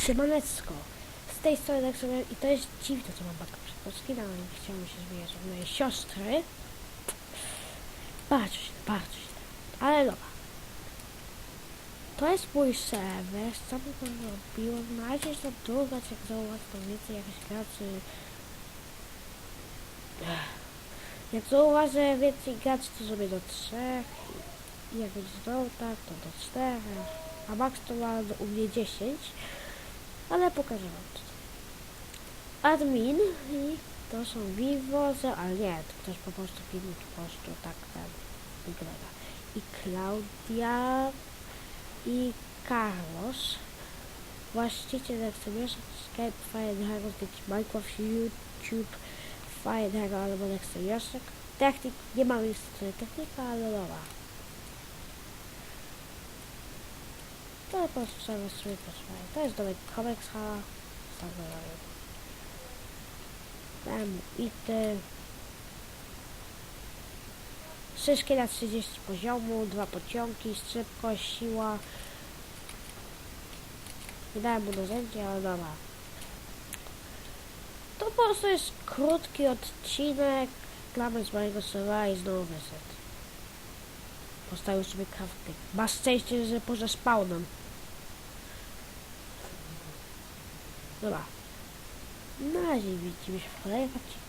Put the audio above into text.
Siemanecko. Z tej strony tak sobie i to jest dziwne, co mam baka przed polskim, ale nie chciałbym się zmieniać od mojej siostry. Bardzo źle, bardzo źle. Ale dobra. To jest mój serwer, sam go robiłem. Na razie jest tam druga, jak zauważ, to więcej jakaś graczy. Ech. Jak zauważę więcej graczy, to zrobię do trzech. Jak będzie znowu tak, to do czterech. A max to ma u mnie 10. Ale pokażę wam to. Admin i to są Vivo, ze- ale nie, to ktoś po prostu filmik po prostu tak tam wygląda. I Klaudia i Carlos. Właściciel Nextemiasza, Skype, Firehago, jakiś Minecraft, YouTube, Firehago albo Nextemiasza. Technik, nie mam niestety technika, ale dobra. To. To jest domek Comics Hala. Tam ity. Szyszki na 30 poziomu, dwa pociągi, szybkość, siła. Wydałem mu narzędzie, ale dobra. To po prostu jest krótki odcinek. Gramy z mojego serwera i znowu wyset. Postawił sobie crafting. Masz szczęście, że poza spawnem. Dobra. Na razie widzimy się w kolejnym odcinku.